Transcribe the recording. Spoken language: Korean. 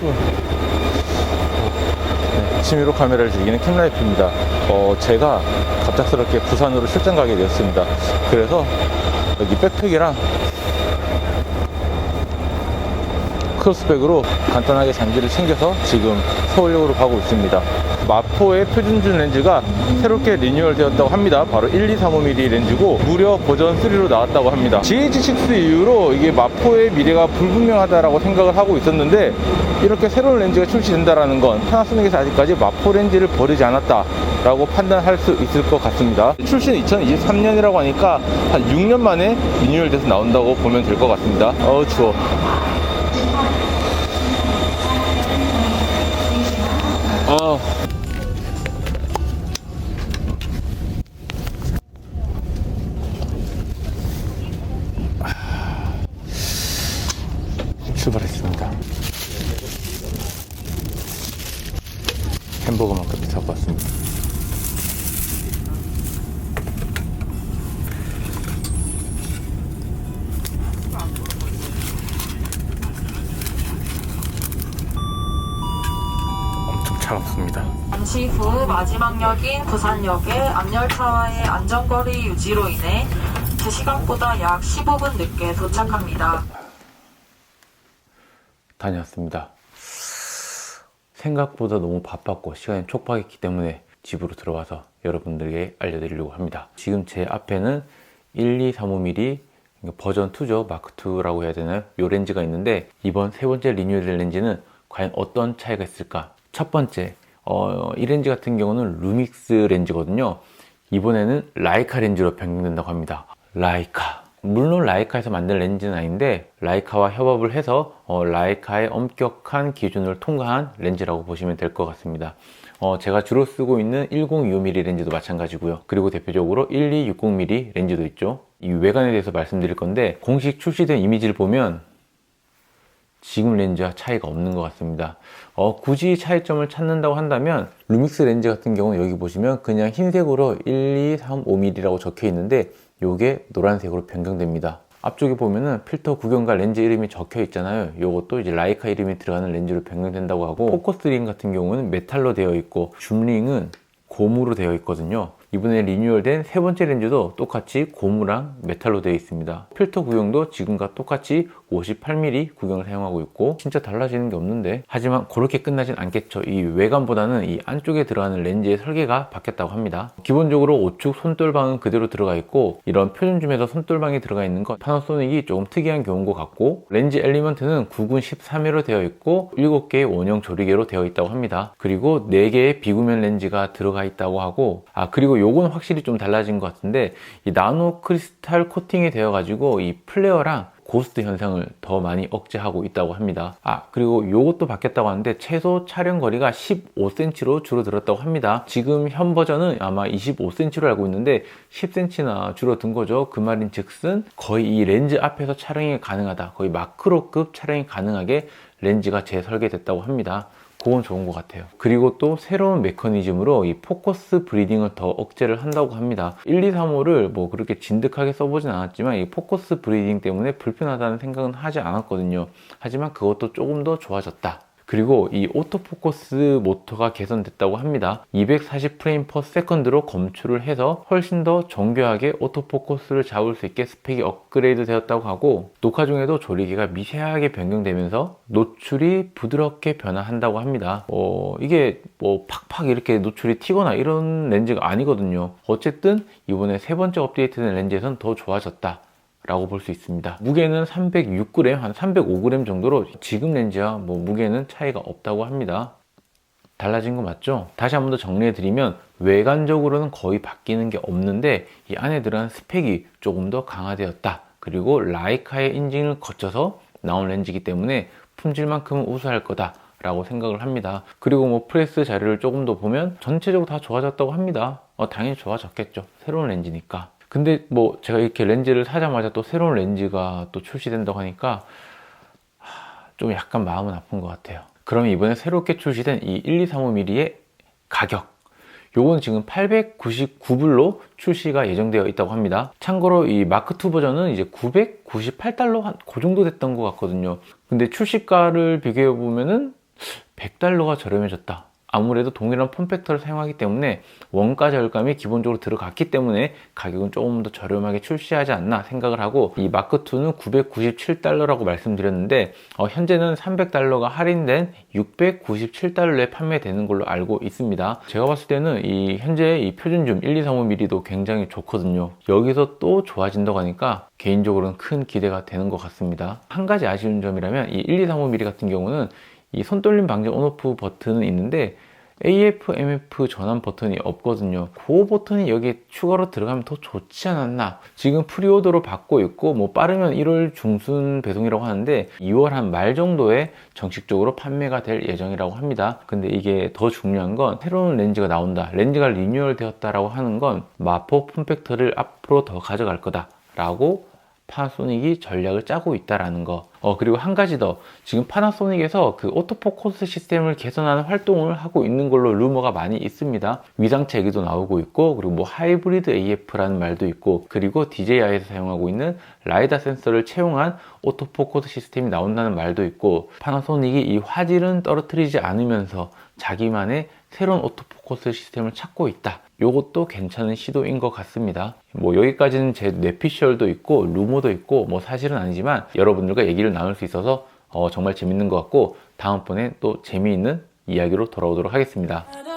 네, 취미로 카메라를 즐기는 캠라이프입니다. 어, 제가 갑작스럽게 부산으로 출장 가게 되었습니다. 그래서 여기 백팩이랑 크로스백으로 간단하게 장비를 챙겨서 지금 서울역으로 가고 있습니다. 마포의 표준준 렌즈가 새롭게 리뉴얼 되었다고 합니다. 바로 1235mm 렌즈고 무려 버전 3로 나왔다고 합니다. GH6 이후로 이게 마포의 미래가 불분명하다라고 생각을 하고 있었는데 이렇게 새로운 렌즈가 출시된다라는 건 파나소닉에서 아직까지 마포 렌즈를 버리지 않았다라고 판단할 수 있을 것 같습니다. 출시는 2023년이라고 하니까 한 6년 만에 리뉴얼 돼서 나온다고 보면 될 것 같습니다. 어우 추워. 어. 출발했습니다. 햄버거 만큼 사고 왔습니다. 차갑습니다. 잠시 후 마지막 역인 부산역의 앞열차와의 안전거리 유지로 인해 제 시간보다 약 15분 늦게 도착합니다. 다녀왔습니다. 생각보다 너무 바빴고 시간이 촉박했기 때문에 집으로 들어와서 여러분들에게 알려드리려고 합니다. 지금 제 앞에는 1235mm 그러니까 버전 2죠. 마크 2라고 해야 되나요? 요 렌즈가 있는데 이번 세 번째 리뉴얼 렌즈는 과연 어떤 차이가 있을까? 첫 번째, 어, 이 렌즈 같은 경우는 루믹스 렌즈거든요. 이번에는 라이카 렌즈로 변경된다고 합니다. 라이카. 물론 라이카에서 만든 렌즈는 아닌데 라이카와 협업을 해서 어, 라이카의 엄격한 기준을 통과한 렌즈라고 보시면 될 것 같습니다. 어, 제가 주로 쓰고 있는 1025mm 렌즈도 마찬가지고요. 그리고 대표적으로 1260mm 렌즈도 있죠. 이 외관에 대해서 말씀드릴 건데 공식 출시된 이미지를 보면 지금 렌즈와 차이가 없는 것 같습니다. 어, 굳이 차이점을 찾는다고 한다면 루믹스 렌즈 같은 경우는 여기 보시면 그냥 흰색으로 1235mm라고 적혀 있는데 이게 노란색으로 변경됩니다. 앞쪽에 보면은 필터 구경과 렌즈 이름이 적혀 있잖아요. 이것도 이제 라이카 이름이 들어가는 렌즈로 변경된다고 하고 포커스 링 같은 경우는 메탈로 되어 있고 줌 링은 고무로 되어 있거든요. 이번에 리뉴얼된 세 번째 렌즈도 똑같이 고무랑 메탈로 되어 있습니다. 필터 구경도 지금과 똑같이 58mm 구경을 사용하고 있고 진짜 달라지는 게 없는데 하지만 그렇게 끝나진 않겠죠. 이 외관보다는 이 안쪽에 들어가는 렌즈의 설계가 바뀌었다고 합니다. 기본적으로 우측 손돌방은 그대로 들어가 있고 이런 표준줌에서 손돌방이 들어가 있는 건 파나소닉이 조금 특이한 경우인 것 같고 렌즈 엘리먼트는 9군 13회로 되어 있고 7개의 원형 조리개로 되어 있다고 합니다. 그리고 4개의 비구면 렌즈가 들어가 있다고 하고 아 그리고 요건 확실히 좀 달라진 것 같은데 이 나노 크리스탈 코팅이 되어 가지고 이 플레어랑 고스트 현상을 더 많이 억제하고 있다고 합니다. 아, 그리고 요것도 바뀌었다고 하는데 최소 촬영 거리가 15cm로 줄어들었다고 합니다. 지금 현 버전은 아마 25cm로 알고 있는데 10cm나 줄어든 거죠. 그 말인 즉슨 거의 이 렌즈 앞에서 촬영이 가능하다. 거의 마크로급 촬영이 가능하게 렌즈가 재설계됐다고 합니다. 그건 좋은 것 같아요. 그리고 또 새로운 메커니즘으로 이 포커스 브리딩을 더 억제를 한다고 합니다. 1235를 뭐 그렇게 진득하게 써보진 않았지만 이 포커스 브리딩 때문에 불편하다는 생각은 하지 않았거든요. 하지만 그것도 조금 더 좋아졌다. 그리고 이 오토포커스 모터가 개선됐다고 합니다. 240프레임 퍼 세컨드로 검출을 해서 훨씬 더 정교하게 오토포커스를 잡을 수 있게 스펙이 업그레이드 되었다고 하고 녹화 중에도 조리개가 미세하게 변경되면서 노출이 부드럽게 변화한다고 합니다. 어, 이게 뭐 팍팍 이렇게 노출이 튀거나 이런 렌즈가 아니거든요. 어쨌든 이번에 세 번째 업데이트된 렌즈에선 더 좋아졌다. 라고 볼 수 있습니다. 무게는 306g, 한 305g 정도로 지금 렌즈와 뭐 무게는 차이가 없다고 합니다. 달라진 거 맞죠? 다시 한 번 더 정리해 드리면 외관적으로는 거의 바뀌는 게 없는데 이 안에 들어간 스펙이 조금 더 강화되었다. 그리고 라이카의 인증을 거쳐서 나온 렌즈이기 때문에 품질만큼은 우수할 거다. 라고 생각을 합니다. 그리고 뭐 프레스 자료를 조금 더 보면 전체적으로 다 좋아졌다고 합니다. 어, 당연히 좋아졌겠죠. 새로운 렌즈니까. 근데 뭐 제가 이렇게 렌즈를 사자마자 또 새로운 렌즈가 또 출시된다고 하니까 하, 좀 약간 마음은 아픈 것 같아요. 그럼 이번에 새롭게 출시된 이 1235mm의 가격. 요건 지금 899불로 출시가 예정되어 있다고 합니다. 참고로 이 마크2 버전은 이제 998달러 한 그 정도 됐던 것 같거든요. 근데 출시가를 비교해 보면은 100달러가 저렴해졌다. 아무래도 동일한 폼팩터를 사용하기 때문에 원가 절감이 기본적으로 들어갔기 때문에 가격은 조금 더 저렴하게 출시하지 않나 생각을 하고 이 마크2는 997달러라고 말씀드렸는데 어, 현재는 300달러가 할인된 697달러에 판매되는 걸로 알고 있습니다. 제가 봤을 때는 이 현재 이 표준줌 1235mm도 굉장히 좋거든요. 여기서 또 좋아진다고 하니까 개인적으로는 큰 기대가 되는 것 같습니다. 한 가지 아쉬운 점이라면 이 1235mm 같은 경우는 이 손떨림 방지 온오프 버튼은 있는데 AF, MF 전환 버튼이 없거든요. 그 버튼이 여기에 추가로 들어가면 더 좋지 않았나. 지금 프리오더로 받고 있고, 뭐 빠르면 1월 중순 배송이라고 하는데, 2월 한 말 정도에 정식적으로 판매가 될 예정이라고 합니다. 근데 이게 더 중요한 건 새로운 렌즈가 나온다. 렌즈가 리뉴얼 되었다라고 하는 건 마포 폼팩터를 앞으로 더 가져갈 거다. 라고 파나소닉이 전략을 짜고 있다라는 거. 어, 그리고 한 가지 더. 지금 파나소닉에서 그 오토포커스 시스템을 개선하는 활동을 하고 있는 걸로 루머가 많이 있습니다. 위장체 얘기도 나오고 있고, 그리고 뭐 하이브리드 AF라는 말도 있고, 그리고 DJI에서 사용하고 있는 라이다 센서를 채용한 오토포커스 시스템이 나온다는 말도 있고, 파나소닉이 이 화질은 떨어뜨리지 않으면서 자기만의 새로운 오토포커스 시스템을 찾고 있다. 요것도 괜찮은 시도인 것 같습니다. 뭐 여기까지는 제 뇌피셜도 있고 루머도 있고 뭐 사실은 아니지만 여러분들과 얘 기를 나눌 수 있어서 어, 정말 재밌는 것 같고 다음번에 또 재미있는 이야기로 돌아오도록 하겠습니다.